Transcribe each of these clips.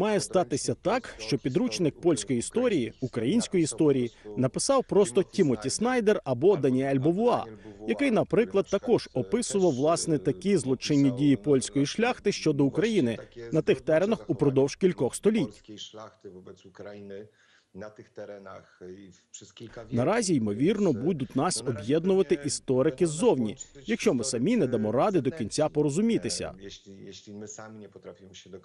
Має статися так, що підручник польської історії, української історії написав просто Тімоті Снайдер або Даніель Бовуа, який, наприклад, також описував власне такі злочинні дії польської шляхти щодо України на тих теренах упродовж кількох століть. w- przez kilka wieków. Наразі ймовірно будуть нас об'єднувати історики ззовні, якщо ми самі не дамо ради до кінця порозумітися. E, Jeśli, jeśli my sami nie potrafimy się do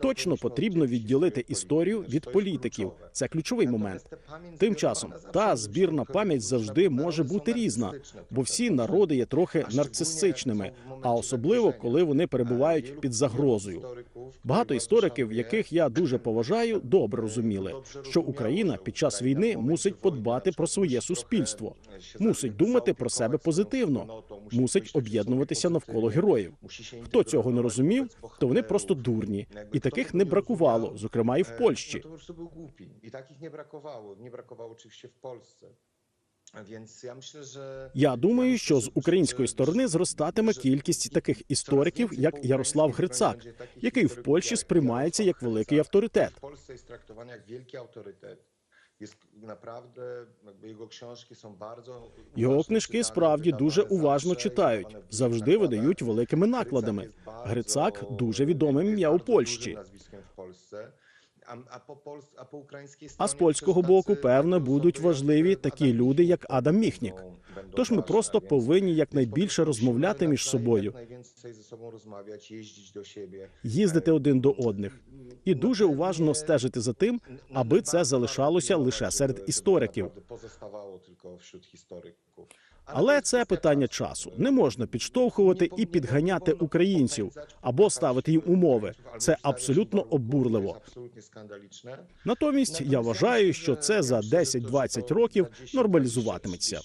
Точно потрібно відділити історію від політиків. Це ключовий момент. Тим часом та збірна пам'ять завжди може бути різна, бо всі народи є трохи нарцисичними, а особливо коли вони перебувають під загрозою. Багато істориків, яких я дуже поважаю, добре розуміли, що Україна під час війни мусить подбати про своє суспільство, мусить думати про себе позитивно, мусить об'єднуватися навколо героїв. Хто цього не розумів, то вони просто дурні, і таких не бракувало, зокрема і в Польщі. Był głupi. I takich nie brakowało. Nie brakowało oczywiście w Polsce. Więc ja myślę, że Я думаю, що з української сторони зростатиме кількість таких істориків, як Ярослав Грицак, який в Польщі сприймається як великий авторитет. Його книжки справді дуже уважно читають, завжди видають великими накладами. Грицак дуже відоме ім'я у Польщі. А з польського боку, певно, будуть важливі такі люди, як Адам Міхнік. Тож ми просто повинні якнайбільше розмовляти між собою, їздити один до одних і дуже уважно стежити за тим, аби це залишалося лише серед істориків. Але це питання часу. Не можна підштовхувати і підганяти українців або ставити їм умови. Це абсолютно обурливо. Натомість я вважаю, що це за 10-20 років нормалізуватиметься.